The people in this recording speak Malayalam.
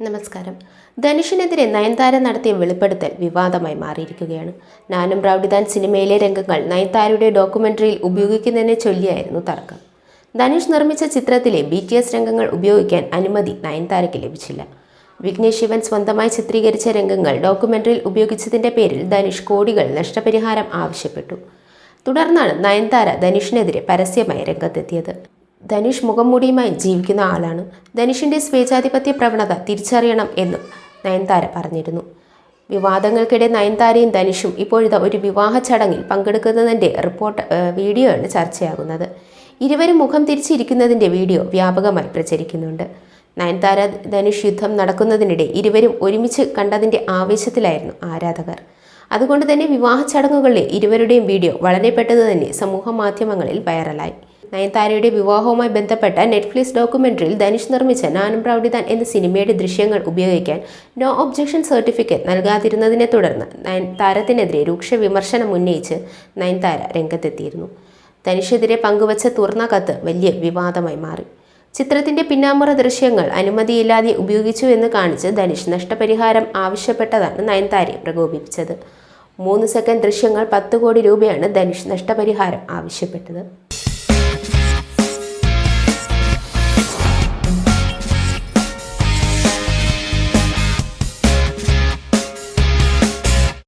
നമസ്കാരം. ധനുഷിനെതിരെ നയൻതാര നടത്തിയ വെളിപ്പെടുത്തൽ വിവാദമായി മാറിയിരിക്കുകയാണ്. നാനും പ്രൗഢിദാൻ സിനിമയിലെ രംഗങ്ങൾ നയൻതാരയുടെ ഡോക്യുമെന്ററിയിൽ ഉപയോഗിക്കുന്നതിനെ ചൊല്ലിയായിരുന്നു തർക്കം. ധനുഷ് നിർമ്മിച്ച ചിത്രത്തിലെ ബി ടി എസ് രംഗങ്ങൾ ഉപയോഗിക്കാൻ അനുമതി നയൻതാരയ്ക്ക് ലഭിച്ചില്ല. വിഘ്നേഷ് ശിവൻ സ്വന്തമായി ചിത്രീകരിച്ച രംഗങ്ങൾ ഡോക്യുമെന്ററിയിൽ ഉപയോഗിച്ചതിന്റെ പേരിൽ ധനുഷ് കോടികൾ നഷ്ടപരിഹാരം ആവശ്യപ്പെട്ടു. തുടർന്നാണ് നയൻതാര ധനുഷിനെതിരെ പരസ്യമായി രംഗത്തെത്തിയത്. ധനുഷ് മുഖംമൂടിയുമായി ജീവിക്കുന്ന ആളാണ്. ധനുഷിന്റെ സ്വേച്ഛാധിപത്യ പ്രവണത തിരിച്ചറിയണം എന്നും നയൻതാര പറഞ്ഞിരുന്നു. വിവാദങ്ങൾക്കിടെ നയൻതാരയും ധനുഷും ഇപ്പോഴത്തെ ഒരു വിവാഹ ചടങ്ങിൽ പങ്കെടുക്കുന്നതിന്റെ റിപ്പോർട്ട് വീഡിയോ ആണ് ചർച്ചയാകുന്നത്. ഇരുവരും മുഖം തിരിച്ചിരിക്കുന്നതിന്റെ വീഡിയോ വ്യാപകമായി പ്രചരിക്കുന്നുണ്ട്. നയൻതാര ധനുഷ് യുദ്ധം നടക്കുന്നതിനിടെ ഇരുവരും ഒരുമിച്ച് കണ്ടതിന്റെ ആവേശത്തിലായിരുന്നു ആരാധകർ. അതുകൊണ്ട് തന്നെ വിവാഹ ചടങ്ങുകളിലെ ഇരുവരുടെയും വീഡിയോ വളരെ പെട്ടെന്ന് തന്നെ സമൂഹ മാധ്യമങ്ങളിൽ വൈറലായി. നയൻതാരയുടെ വിവാഹവുമായി ബന്ധപ്പെട്ട നെറ്റ്ഫ്ലിക്സ് ഡോക്യുമെന്ററിയിൽ ധനുഷ് നിർമ്മിച്ച നാനും പ്രൗഢിതാൻ എന്ന സിനിമയുടെ ദൃശ്യങ്ങൾ ഉപയോഗിക്കാൻ നോ ഒബ്ജക്ഷൻ സർട്ടിഫിക്കറ്റ് നൽകാതിരുന്നതിനെ തുടർന്ന് താരത്തിനെതിരെ രൂക്ഷ വിമർശനം ഉന്നയിച്ച് നയൻതാര രംഗത്തെത്തിയിരുന്നു. ധനുഷെതിരെ പങ്കുവച്ച തുറന്ന കത്ത് വലിയ വിവാദമായി മാറി. ചിത്രത്തിന്റെ പിന്നാമ്പുറ ദൃശ്യങ്ങൾ അനുമതിയില്ലാതെ ഉപയോഗിച്ചു എന്ന് കാണിച്ച് ധനുഷ് നഷ്ടപരിഹാരം ആവശ്യപ്പെട്ടതാണ് നയൻതാരയെ പ്രകോപിപ്പിച്ചത്. മൂന്ന് സെക്കൻഡ് ദൃശ്യങ്ങൾ പത്ത് കോടി രൂപയാണ് ധനുഷ് നഷ്ടപരിഹാരം ആവശ്യപ്പെട്ടത്.